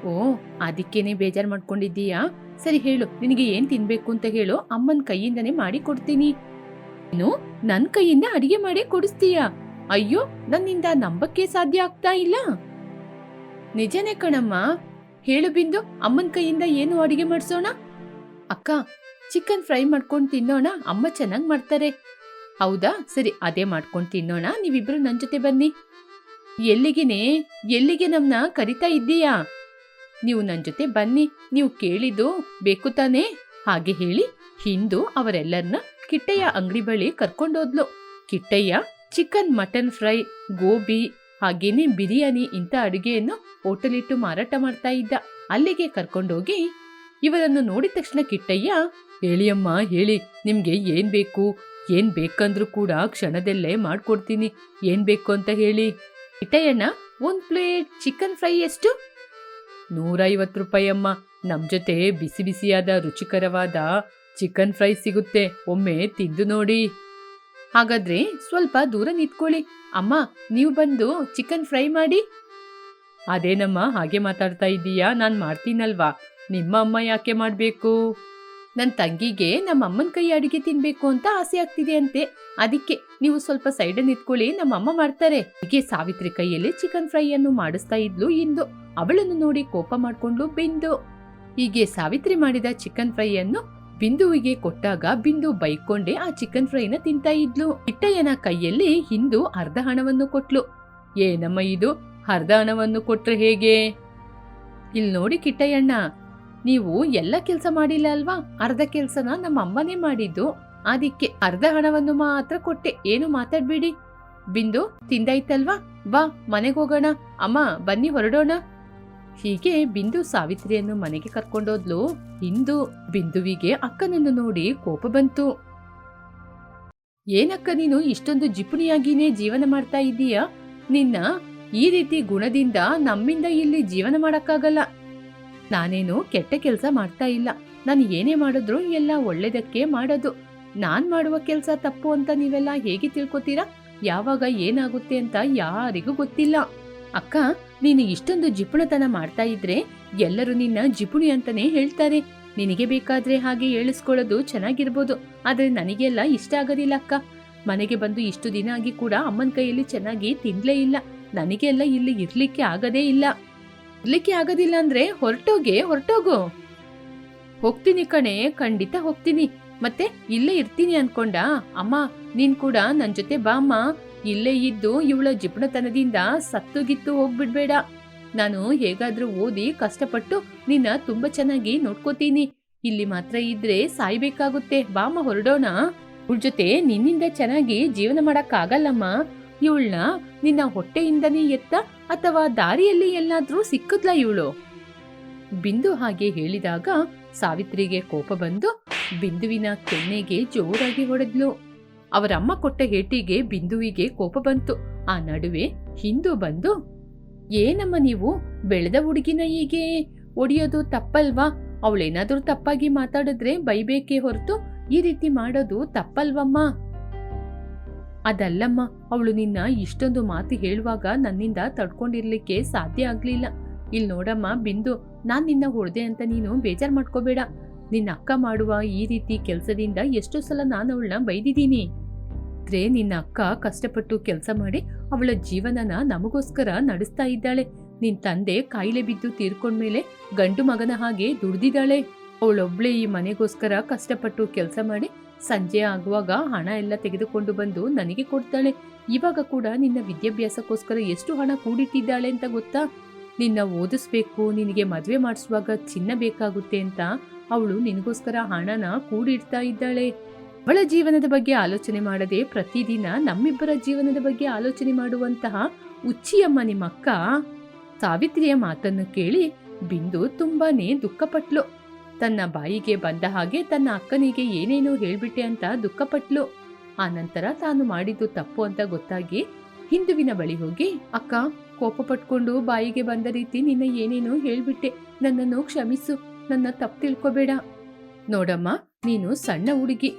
ಓ, ಅದಕ್ಕೇನೆ ಬೇಜಾರ್ ಮಾಡ್ಕೊಂಡಿದ್ದೀಯಾ? ಸರಿ ಹೇಳು, ನಿನಗೆ ಏನ್ ತಿನ್ಬೇಕು ಅಂತ ಹೇಳು. ಅಮ್ಮನ ಕೈಯಿಂದನೇ ಮಾಡಿ ಕೊಡ್ತೀನಿ. ನೀನು ನನ್ ಕೈಯಿಂದ ಅಡಿಗೆ ಮಾಡಿ ಕೊಡಿಸ್ತೀಯಾ? ಅಯ್ಯೋ, ನನ್ನಿಂದ ನಂಬಕ್ಕೆ ಸಾಧ್ಯ ಆಗ್ತಾ ಇಲ್ಲ. ನಿಜನೇ ಕಣಮ್ಮ ಹೇಳು ಬಿಂದು, ಅಮ್ಮನ ಕೈಯಿಂದ ಏನು ಅಡಿಗೆ ಮಾಡಿಸೋಣ? ಅಕ್ಕ, ಚಿಕನ್ ಫ್ರೈ ಮಾಡ್ಕೊಂಡು ತಿನ್ನೋಣ, ಅಮ್ಮ ಚೆನ್ನಾಗಿ ಮಾಡ್ತಾರೆ. ಹೌದಾ? ಸರಿ, ಅದೇ ಮಾಡ್ಕೊಂಡು ತಿನ್ನೋಣ, ನೀವಿಬ್ರು ನನ್ನ ಜೊತೆ ಬನ್ನಿ. ಎಲ್ಲಿಗೆನೆ? ಎಲ್ಲಿಗೆ ನಮ್ನ ಕರಿತಾ ಇದ್ದೀಯಾ? ನೀವು ನನ್ನ ಜೊತೆ ಬನ್ನಿ, ನೀವು ಕೇಳಿದ್ದು ಬೇಕು ತಾನೇ? ಹಾಗೆ ಹೇಳಿ, ಹಿಂದು ಅವರೆಲ್ಲರನ್ನ ಕಿಟ್ಟಯ್ಯ ಅಂಗಡಿ ಬಳಿ ಕರ್ಕೊಂಡೋದ್ಲು. Kittayya, chicken mutton fry, gobi ಹಾಗೇನೆ ಬಿರಿಯಾನಿ ಇಂಥ ಅಡುಗೆಯನ್ನು ಹೋಟೆಲಿಟ್ಟು ಮಾರಾಟ ಮಾಡ್ತಾ ಇದ್ದ. ಅಲ್ಲಿಗೆ ಕರ್ಕೊಂಡೋಗಿ ಇವರನ್ನು ನೋಡಿದ ತಕ್ಷಣ ಕಿಟ್ಟಯ್ಯ ಹೇಳಿ ಅಮ್ಮ ಹೇಳಿ, ನಿಮ್ಗೆ ಏನ್ ಬೇಕು? ಏನ್ ಬೇಕಂದ್ರೂ ಕೂಡ ಕ್ಷಣದಲ್ಲೇ ಮಾಡ್ಕೊಡ್ತೀನಿ. ಏನ್ ಬೇಕು ಅಂತ ಹೇಳಿ? ಕಿಟ್ಟಯ್ಯಣ್ಣ, ಒಂದ್ ಪ್ಲೇಟ್ ಚಿಕನ್ ಫ್ರೈ ಎಷ್ಟು? ನೂರೈವತ್ತು ರೂಪಾಯಿ ಅಮ್ಮ. ನಮ್ ಜೊತೆ ಬಿಸಿ ಬಿಸಿಯಾದ ರುಚಿಕರವಾದ ಚಿಕನ್ ಫ್ರೈ ಸಿಗುತ್ತೆ. ಒಮ್ಮೆ ತಿಂದು ನೋಡಿ. ಹಾಗಾದ್ರೆ ಸ್ವಲ್ಪ ದೂರ ನಿಂತ್ಕೊಳ್ಳಿ. ಅಮ್ಮ, ನೀವು ಬಂದು ಚಿಕನ್ ಫ್ರೈ ಮಾಡಿ. ಅದೇನಮ್ಮ, ಹಾಗೆ ಮಾತಾಡ್ತಾ ಇದ್ದೀಯಾ? ನಾನು ಮಾಡ್ತೀನಲ್ವಾ? ನಿಮ್ಮ ಅಮ್ಮ ಯಾಕೆ ಮಾಡಬೇಕು? ನನ್ನ ತಂಗಿಗೆ ನಮ್ಮ ಅಮ್ಮನ ಕೈ ಅಡುಗೆ ತಿನ್ಬೇಕು ಅಂತ ಆಸೆ ಆಗ್ತಿದೆ ಅಂತೆ. ಅದಕ್ಕೆ ನೀವು ಸ್ವಲ್ಪ ಸೈಡ್ ನಿಂತ್ಕೊಳ್ಳಿ, ನಮ್ಮ ಅಮ್ಮ ಮಾಡ್ತಾರೆ. ಹೀಗೆ ಸಾವಿತ್ರಿ ಕೈಯಲ್ಲಿ ಚಿಕನ್ ಫ್ರೈ ಅನ್ನು ಮಾಡಿಸ್ತಾ ಇದ್ಲು ಇಂದು. ಅವಳನ್ನು ನೋಡಿ ಕೋಪ ಮಾಡಿಕೊಂಡು ಬಿಂದು. ಹೀಗೆ ಸಾವಿತ್ರಿ ಮಾಡಿದ ಚಿಕನ್ ಫ್ರೈ ಅನ್ನು ಬಿಂದುವಿಗೆ ಕೊಟ್ಟಾಗ ಬಿಂದು ಬೈಕೊಂಡೆ ಆ ಚಿಕನ್ ಫ್ರೈನ ತಿಂತಾ ಇದ್ಲು. ಕಿಟ್ಟಯ್ಯನ ಕೈಯಲ್ಲಿ ಹಿಂದು ಅರ್ಧ ಹಣವನ್ನು ಕೊಟ್ಲು. ಏನಮ್ಮ ಇದು, ಅರ್ಧ ಹಣವನ್ನು ಕೊಟ್ರೆ ಹೇಗೆ? ಇಲ್ಲಿ ನೋಡಿ ಕಿಟ್ಟಯ್ಯಣ್ಣ, ನೀವು ಎಲ್ಲ ಕೆಲಸ ಮಾಡಿಲ್ಲ ಅಲ್ವಾ? ಅರ್ಧ ಕೆಲಸನ ನಮ್ಮ ಅಮ್ಮನೇ ಮಾಡಿದ್ದು. ಅದಕ್ಕೆ ಅರ್ಧ ಹಣವನ್ನು ಮಾತ್ರ ಕೊಟ್ಟೆ. ಏನು ಮಾತಾಡ್ಬೇಡಿ? ಬಿಂದು, ತಿಂದಾಯ್ತಲ್ವಾ? ಬಾ, ಮನೆಗೆ ಹೋಗೋಣ. ಅಮ್ಮ, ಬನ್ನಿ ಹೊರಡೋಣ. ಹೀಗೆ ಬಿಂದು ಸಾವಿತ್ರಿಯನ್ನು ಮನೆಗೆ ಕರ್ಕೊಂಡೋದ್ಲು. ಇಂದು ಬಿಂದುವಿಗೆ ಅಕ್ಕನನ್ನು ನೋಡಿ ಕೋಪ ಬಂತು. ಏನಕ್ಕ ನೀನು ಇಷ್ಟೊಂದು ಜಿಪುಣಿಯಾಗಿನೇ ಜೀವನ ಮಾಡ್ತಾ ಇದ್ದೀಯಾ? ನಿನ್ನ ಈ ರೀತಿ ಗುಣದಿಂದ ನಮ್ಮಿಂದ ಇಲ್ಲಿ ಜೀವನ ಮಾಡಕ್ಕಾಗಲ್ಲ. ನಾನೇನು ಕೆಟ್ಟ ಕೆಲಸ ಮಾಡ್ತಾ ಇಲ್ಲ. ನಾನು ಏನೇ ಮಾಡಿದ್ರು ಎಲ್ಲ ಒಳ್ಳೇದಕ್ಕೆ ಮಾಡೋದು. ನಾನ್ ಮಾಡುವ ಕೆಲಸ ತಪ್ಪು ಅಂತ ನೀವೆಲ್ಲ ಹೇಗೆ ತಿಳ್ಕೊತೀರಾ? ಯಾವಾಗ ಏನಾಗುತ್ತೆ ಅಂತ ಯಾರಿಗೂ ಗೊತ್ತಿಲ್ಲ. ಅಕ್ಕ, ನೀನು ಇಷ್ಟೊಂದು ಜಿಪುಣತನ ಮಾಡ್ತಾ ಇದ್ರೆ ಎಲ್ಲರೂ ನಿನ್ನ ಜಿಪುಣಿ ಅಂತಾನೆ ಹೇಳ್ತಾರೆ. ನಿನಗೆ ಬೇಕಾದ್ರೆ ಹಾಗೆ ಹೇಳಿಸ್ಕೊಳ್ಳೋದು ಚೆನ್ನಾಗಿರ್ಬೋದು, ಆದ್ರೆ ನನಗೆಲ್ಲ ಇಷ್ಟ ಆಗೋದಿಲ್ಲ ಅಕ್ಕ. ಮನೆಗೆ ಬಂದು ಇಷ್ಟು ದಿನ ಆಗಿ ಕೂಡ ಅಮ್ಮನ ಕೈಯಲ್ಲಿ ಚೆನ್ನಾಗಿ ತಿನ್ಲೇ ಇಲ್ಲ. ನನಗೆಲ್ಲ ಇಲ್ಲಿ ಇರ್ಲಿಕ್ಕೆ ಆಗದೇ ಇಲ್ಲ. ಇರ್ಲಿಕ್ಕೆ ಆಗೋದಿಲ್ಲ ಅಂದ್ರೆ ಹೊರಟೋಗೆ, ಹೊರಟೋಗು. ಹೋಗ್ತೀನಿ ಕಣೆ, ಖಂಡಿತ ಹೋಗ್ತೀನಿ. ಮತ್ತೆ ಇಲ್ಲೇ ಇರ್ತೀನಿ ಅನ್ಕೊಂಡ? ಅಮ್ಮ, ನೀನ್ ಕೂಡ ನನ್ ಜೊತೆ ಬಾ ಅಮ್ಮ ಇಲ್ಲೇ ಇದ್ದು ಇವಳ ಜಿಪುಣತನದಿಂದ ಸತ್ತುಗಿತ್ತು ಹೋಗ್ಬಿಡ್ಬೇಡ. ನಾನು ಹೇಗಾದ್ರೂ ಓದಿ ಕಷ್ಟಪಟ್ಟು ನಿನ್ನ ತುಂಬಾ ಚೆನ್ನಾಗಿ ನೋಡ್ಕೋತೀನಿ. ಇಲ್ಲಿ ಮಾತ್ರ ಇದ್ರೆ ಸಾಯ್ಬೇಕಾಗುತ್ತೆ. ಬಾಮ ಹೊರಡೋಣ. ಇವಳ ಜೊತೆ ನಿನ್ನಿಂದ ಚೆನ್ನಾಗಿ ಜೀವನ ಮಾಡಕ್ಕಾಗಲ್ಲಮ್ಮ. ಇವಳನ್ನ ನಿನ್ನ ಹೊಟ್ಟೆಯಿಂದನೇ ಎತ್ತ ಅಥವಾ ದಾರಿಯಲ್ಲಿ ಎಲ್ಲಾದ್ರೂ ಸಿಕ್ಕದ್ಲ ಇವಳು? ಬಿಂದು ಹಾಗೆ ಹೇಳಿದಾಗ ಸಾವಿತ್ರಿಗೆ ಕೋಪ ಬಂದು ಬಿಂದುವಿನ ಕೆನ್ನೆಗೆ ಜೋರಾಗಿ ಹೊಡೆದ್ಲು. ಅವರಮ್ಮ ಕೊಟ್ಟ ಹೇಟಿಗೆ ಬಿಂದುವಿಗೆ ಕೋಪ ಬಂತು. ಆ ನಡುವೆ ಹಿಂದೂ ಬಂದು, ಏನಮ್ಮ ನೀವು? ಬೆಳೆದ ಹುಡುಗಿನ ಹೀಗೆ ಒಡೆಯೋದು ತಪ್ಪಲ್ವಾ? ಅವಳೇನಾದ್ರೂ ತಪ್ಪಾಗಿ ಮಾತಾಡಿದ್ರೆ ಬೈಬೇಕೇ ಹೊರತು ಈ ರೀತಿ ಮಾಡೋದು ತಪ್ಪಲ್ವಮ್ಮ? ಅದಲ್ಲಮ್ಮ, ಅವಳು ನಿನ್ನ ಇಷ್ಟೊಂದು ಮಾತು ಹೇಳುವಾಗ ನನ್ನಿಂದ ತಡ್ಕೊಂಡಿರ್ಲಿಕ್ಕೆ ಸಾಧ್ಯ ಆಗ್ಲಿಲ್ಲ. ಇಲ್ಲಿ ನೋಡಮ್ಮ, ಬಿಂದು, ನಾನು ನಿನ್ನ ಹೊಡೆದೆ ಅಂತ ನೀನು ಬೇಜಾರ್ ಮಾಡ್ಕೋಬೇಡ. ನಿನ್ನ ಅಕ್ಕ ಮಾಡುವ ಈ ರೀತಿ ಕೆಲಸದಿಂದ ಎಷ್ಟೋ ಸಲ ನಾನು ಅವಳನ್ನ ಬೈದಿದ್ದೀನಿ. ಆದ್ರೆ ನಿನ್ನ ಅಕ್ಕ ಕಷ್ಟಪಟ್ಟು ಕೆಲಸ ಮಾಡಿ ಅವಳ ಜೀವನನ ನಮಗೋಸ್ಕರ ನಡೆಸ್ತಾ ಇದ್ದಾಳೆ. ನಿನ್ ತಂದೆ ಕಾಯಿಲೆ ಬಿದ್ದು ತೀರ್ಕೊಂಡ್ಮೇಲೆ ಗಂಡು ಮಗನ ಹಾಗೆ ದುಡ್ದಿದ್ದಾಳೆ. ಅವಳೊಬ್ಳೆ ಈ ಮನೆಗೋಸ್ಕರ ಕಷ್ಟಪಟ್ಟು ಕೆಲಸ ಮಾಡಿ ಸಂಜೆ ಆಗುವಾಗ ಹಣ ಎಲ್ಲ ತೆಗೆದುಕೊಂಡು ಬಂದು ನನಗೆ ಕೊಡ್ತಾಳೆ. ಇವಾಗ ಕೂಡ ನಿನ್ನ ವಿದ್ಯಾಭ್ಯಾಸಕ್ಕೋಸ್ಕರ ಎಷ್ಟು ಹಣ ಕೂಡಿಟ್ಟಿದ್ದಾಳೆ ಅಂತ ಗೊತ್ತಾ? ನಿನ್ನ ಓದಿಸ್ಬೇಕು, ನಿನಗೆ ಮದುವೆ ಮಾಡಿಸುವಾಗ ಚಿನ್ನ ಬೇಕಾಗುತ್ತೆ ಅಂತ ಅವಳು ನಿನಗೋಸ್ಕರ ಹಣನ ಕೂಡಿಡ್ತಾ ಇದ್ದಾಳೆ. ಅವಳ ಜೀವನದ ಬಗ್ಗೆ ಆಲೋಚನೆ ಮಾಡದೆ ಪ್ರತಿದಿನ ನಮ್ಮಿಬ್ಬರ ಜೀವನದ ಬಗ್ಗೆ ಆಲೋಚನೆ ಮಾಡುವಂತಹ ಉಚ್ಚಿಯಮ್ಮ ನಿಮ್ಮಕ್ಕ ಸಾವಿತ್ರಿಯ ಮಾತನ್ನು ಕೇಳಿ ಬಿಂದು ತುಂಬಾನೇ ದುಃಖಪಟ್ಲು. ತನ್ನ ಬಾಯಿಗೆ ಬಂದ ಹಾಗೆ ತನ್ನ ಅಕ್ಕನಿಗೆ ಏನೇನೋ ಹೇಳ್ಬಿಟ್ಟೆ ಅಂತ ದುಃಖಪಟ್ಲು. ಆ ನಂತರ ತಾನು ಮಾಡಿದ್ದು ತಪ್ಪು ಅಂತ ಗೊತ್ತಾಗಿ ಹಿಂದುವಿನ ಬಳಿ ಹೋಗಿ, ಅಕ್ಕ ಕೋಪ ಪಟ್ಕೊಂಡು ಬಾಯಿಗೆ ಬಂದ ರೀತಿ ನಿನ್ನ ಏನೇನೋ ಹೇಳ್ಬಿಟ್ಟೆ. ನನ್ನನ್ನು ಕ್ಷಮಿಸು. ನನ್ನ ತಪ್ಪು ತಿಳ್ಕೊಬೇಡ. ನೋಡಮ್ಮ, ನೀನು ಸಣ್ಣ ಹುಡುಗಿ.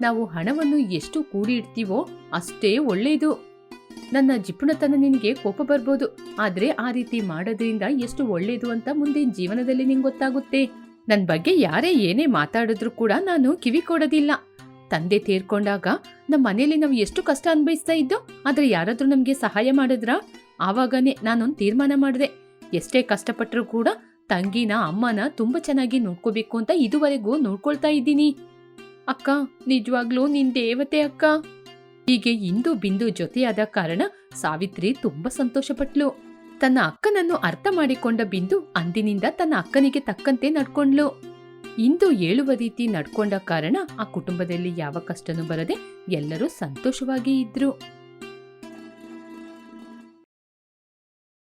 ನಾವು ಹಣವನ್ನು ಎಷ್ಟು ಕೂಡಿ ಇಡ್ತೀವೋ ಅಷ್ಟೇ ಒಳ್ಳೆಯದು. ನನ್ನ ಜಿಪುಣತನ ನಿನಗೆ ಕೋಪ ಬರ್ಬೋದು. ಆದ್ರೆ ಆ ರೀತಿ ಮಾಡೋದ್ರಿಂದ ಎಷ್ಟು ಒಳ್ಳೇದು ಅಂತ ಮುಂದಿನ ಜೀವನದಲ್ಲಿ ನಿಂಗೆ ಗೊತ್ತಾಗುತ್ತೆ. ನನ್ನ ಬಗ್ಗೆ ಯಾರೇ ಏನೇ ಮಾತಾಡಿದ್ರು ಕೂಡ ನಾನು ಕಿವಿ ಕೊಡೋದಿಲ್ಲ. ತಂದೆ ತೀರ್ಕೊಂಡಾಗ ನಮ್ಮ ಮನೆಯಲ್ಲಿ ನಾವು ಎಷ್ಟು ಕಷ್ಟ ಅನ್ಭವಿಸ್ತಾ ಇದ್ದೋ ಆದ್ರೆ ಯಾರಾದ್ರೂ ನಮ್ಗೆ ಸಹಾಯ ಮಾಡಿದ್ರಾ? ಆವಾಗನೇ ನಾನೊಂದು ತೀರ್ಮಾನ ಮಾಡಿದೆ. ಎಷ್ಟೇ ಕಷ್ಟಪಟ್ಟರೂ ಕೂಡ ತಂಗಿನ, ಅಮ್ಮನ ತುಂಬಾ ಚೆನ್ನಾಗಿ ನೋಡ್ಕೋಬೇಕು ಅಂತ ಇದುವರೆಗೂ ನೋಡ್ಕೊಳ್ತಾ ಇದ್ದೀನಿ. ಅಕ್ಕ, ನಿಜವಾಗ್ಲೂ ನಿನ್ ದೇವತೆ ಅಕ್ಕ. ಹೀಗೆ ಇಂದು ಬಿಂದು ಜೊತೆಯಾದ ಕಾರಣ ಸಾವಿತ್ರಿ ತುಂಬಾ ಸಂತೋಷಪಟ್ಲು. ತನ್ನ ಅಕ್ಕನನ್ನು ಅರ್ಥ ಮಾಡಿಕೊಂಡ ಬಿಂದು ಅಂದಿನಿಂದ ತನ್ನ ಅಕ್ಕನಿಗೆ ತಕ್ಕಂತೆ ನಡ್ಕೊಂಡ್ಲು. ಇಂದು ಏಳುವ ರೀತಿ ನಡ್ಕೊಂಡ ಕಾರಣ ಆ ಕುಟುಂಬದಲ್ಲಿ ಯಾವ ಕಷ್ಟನೂ ಬರದೆ ಎಲ್ಲರೂ ಸಂತೋಷವಾಗಿ ಇದ್ರು.